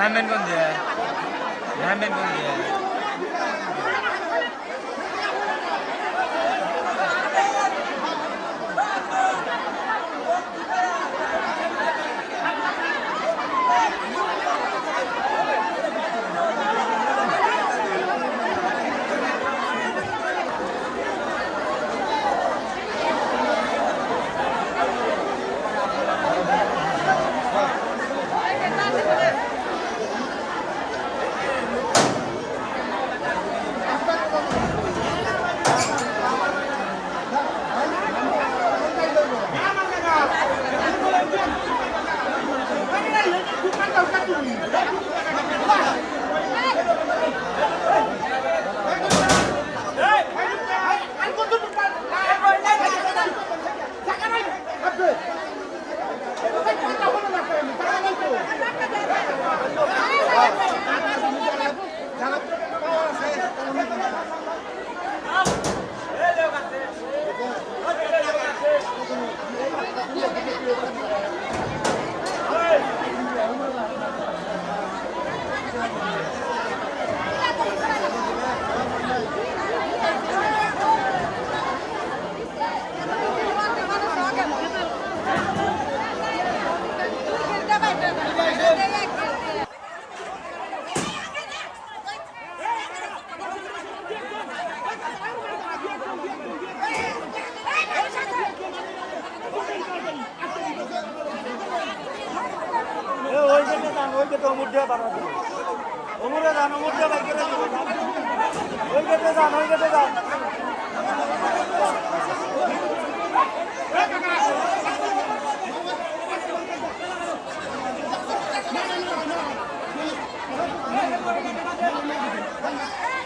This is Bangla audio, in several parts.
নামেন কোন দিয়ে নামেন কোন দিয়ে ওই গেটে ওই গেটে অমুর যান অমুর বাইক ওই গেটে যান ওই গেটে যান। ওই গেটে যান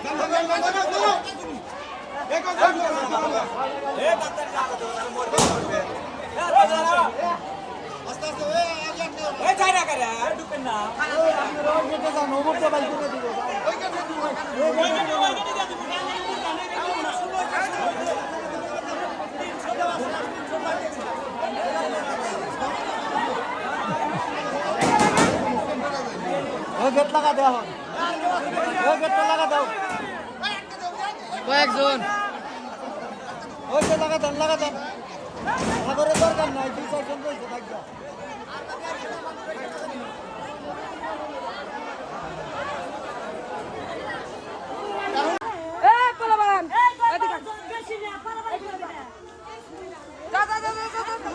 অমুর দিয়ে বাইক করে দিব ওই গেট লাগা দেওয়া ওই গেটটা লাগা দাও কয়েকজন। ওই যে লাগা দেন লাগা দেন। সাগরের দরকার নাই দুই চারজন রয়েছে থাকবে এই পোলাবান এদিকে যা যা যা যা যা, যা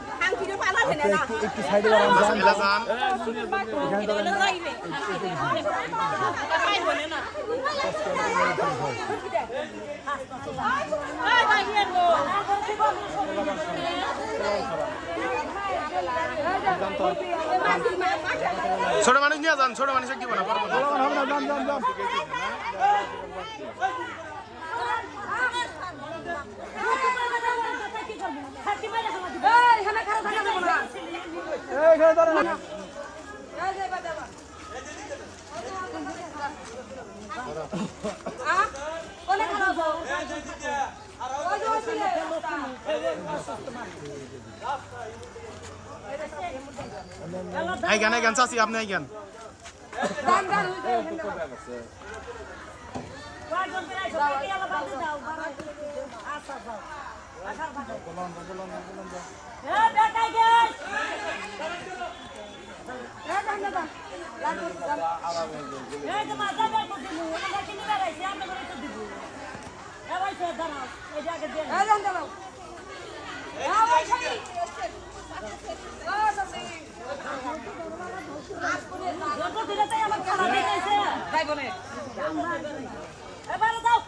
একটু সাইডে যান ছোট মানুষ নিয়ে যান ছোট মানুষ দিব না পারব যান যান যান এই এখানে খারাপ থাকা যাবে না এই এখানে দাঁড়ান এই যে বাবা বাবা আ কোনে খারাপ হও ওই যে ওই ছেলে আই গান আই গান চাচি আপনি আই গান দান দান ওই যে এখানে এই দান দান লাগো দান এই দান দাও এবারে দাও।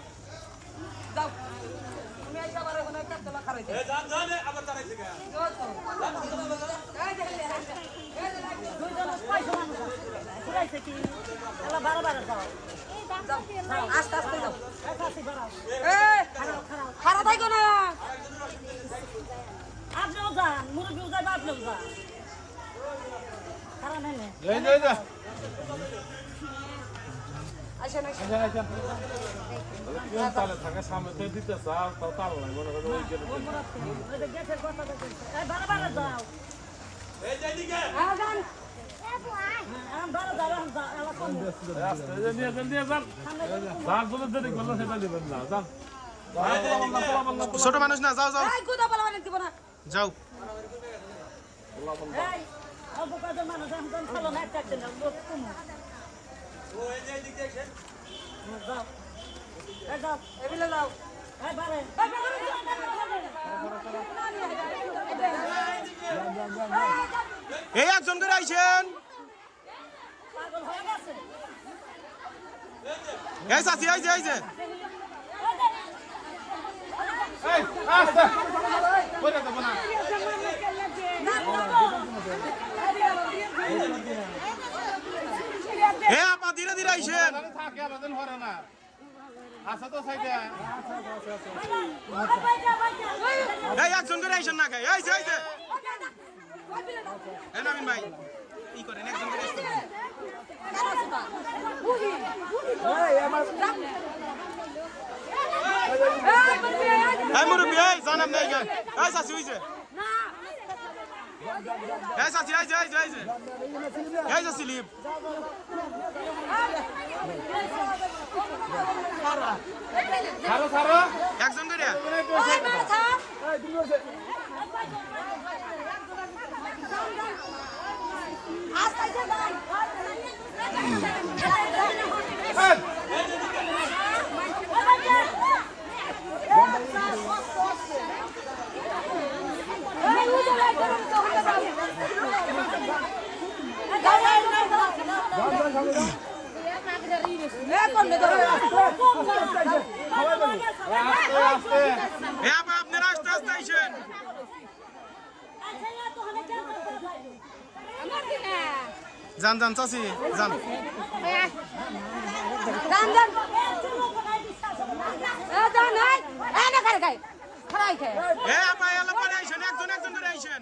আস্তে আস্তে খারাপ থাকো না আপনিও যান মুরগিও যাবে আপনিও যান খারাপ নেই আসেন মনে হ্যাঁ। হ্যাঁ, ছোট মানুষ না যাও যাও। এই, গুদা বলা দিব না। যাও। মানুষ, এই একজন করে আইছেন। এই চাচি না না, না, না। এ আপা ধীরে ধীরে থাকে আমাদের ঘরে না। আছে তো সাইডে। এই, একজন করে আইছেন না এই এই যে। এই নামিন ভাই। ই করেন, একজন করে আইছেন এই মুরব্বি, এই জানাম নাই এই হইছে এই চাচি এই যে এই যে এই যে এই যে স্লিপ ছাড়ো ছাড়ো একজন করে আস্তে আস্তে এ আপা আপনারা আস্তে আস্তে আইছেন যান যান চাচি যান একজন একজন করে আইছেন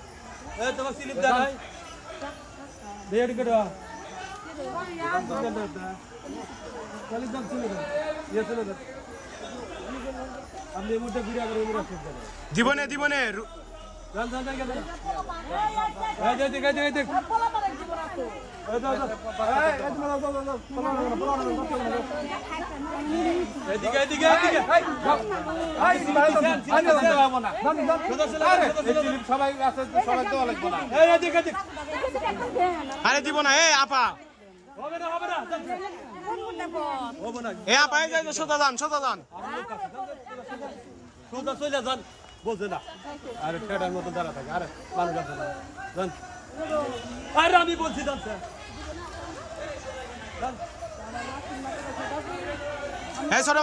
আপনি এই মুহূর্তে ঘুরে আবার ওই রাস্তা দিবনে দিবনে রু- যান যান যান যান এই যে দেখ এই দেখ পোলা পারে জীবন এই আরে দিব না, এ আপা। হবে না হবে না এ আপা, এই যে সোজা যান সোজা যান। সোজা চলে যান বোঝে না। আরে টেডার মতো দাঁড়া থাকে, আরে, মানুষ যান। আরে আমি বলছি স্যার এই ছোট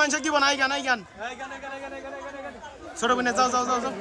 গান এই গানে গানে গানে ছোট বোনে যাও যাও যাও যাও